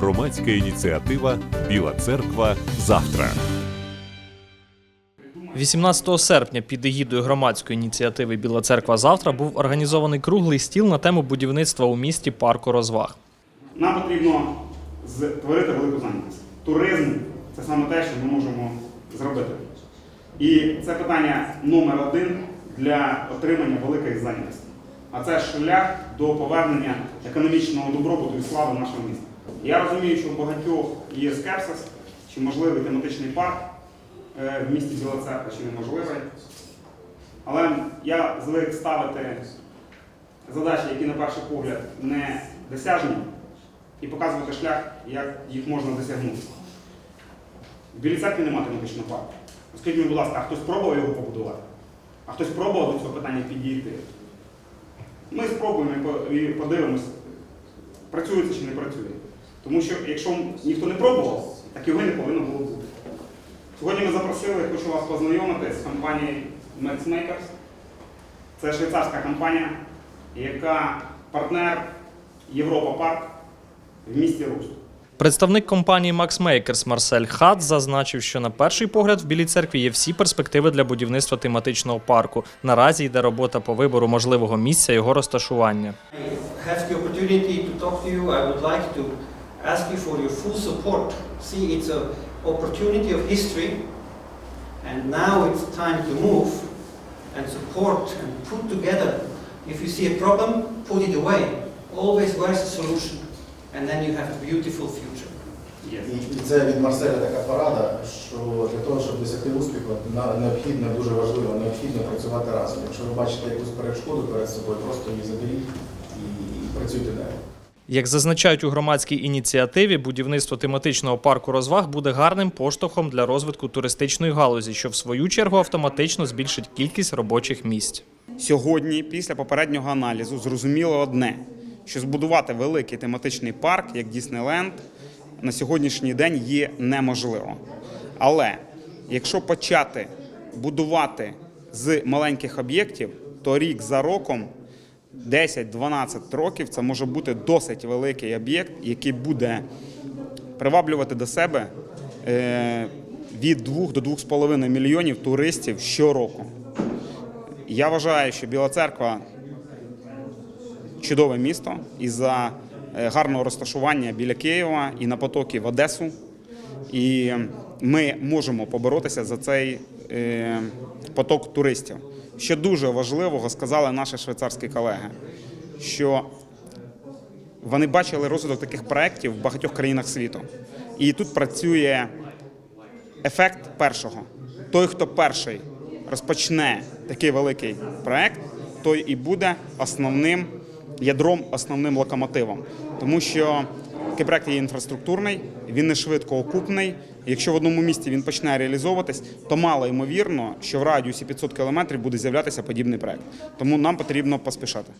Громадська ініціатива Біла церква завтра. 18 серпня під егідою громадської ініціативи Біла церква завтра був організований круглий стіл на тему будівництва у місті парку розваг. Нам потрібно створити велику зайнятість. Туризм це саме те, що ми можемо зробити. І це питання номер один для отримання великої зайнятості. А це шлях до повернення економічного добробуту і слави нашого міста. Я розумію, що у багатьох є скепсис, чи можливий тематичний парк е, в місті Біла Церква, чи неможливий. Але я звик ставити задачі, які на перший погляд не досяжні, і показувати шлях, як їх можна досягнути. В Білій церкві немає тематичного парку. Скажіть мені, будь ласка, а хтось пробував його побудувати? А хтось пробував до цього питання підійти? Ми спробуємо і по- і працює це чи не працює. Тому що якщо ніхто не пробував, так його не повинно було бути. Сьогодні ми запросили, хочу вас познайомити з компанією Maxmakers. Це швейцарська компанія, яка партнер Європа Парк в місті Руст. Представник компанії Max Makers Марсель Хат зазначив, що на перший погляд в Білій церкві є всі перспективи для будівництва тематичного парку. Наразі йде робота по вибору можливого місця його розташування. I have the opportunity to talk to you. I would like to ask you for your full support. See, it's an opportunity of history, and now it's time to move and support and put together. If you see a problem, put it away. Always where's the solution? And then you have a beautiful future. Yes. І це від Марселя така порада, що для того, щоб досягти успіху, на- необхідно, дуже важливо, необхідно працювати разом. Якщо ви бачите якусь перешкоду перед собою, просто її заберіть і, і працюйте далі. Як зазначають у громадській ініціативі, будівництво тематичного парку розваг буде гарним поштовхом для розвитку туристичної галузі, що в свою чергу автоматично збільшить кількість робочих місць. Сьогодні, після попереднього аналізу, зрозуміло одне, що збудувати великий тематичний парк, як Діснейленд, на сьогоднішній день є неможливо. Але якщо почати будувати з маленьких об'єктів, то рік за роком, 10-12 років, це може бути досить великий об'єкт, який буде приваблювати до себе е, від 2 до 2,5 мільйонів туристів щороку. Я вважаю, що Біла церква чудове місто і за е, гарного розташування біля Києва і на потоки в Одесу. І ми можемо поборотися за цей е, поток туристів. Що дуже важливого сказали наші швейцарські колеги, що вони бачили розвиток таких проєктів в багатьох країнах світу. І тут працює ефект першого. Той, хто перший розпочне такий великий проект, той і буде основним ядром, основним локомотивом. Тому що такий проект є інфраструктурний, він не швидко окупний. Якщо в одному місті він почне реалізовуватись, то мало ймовірно, що в радіусі 500 кілометрів буде з'являтися подібний проект. Тому нам потрібно поспішати.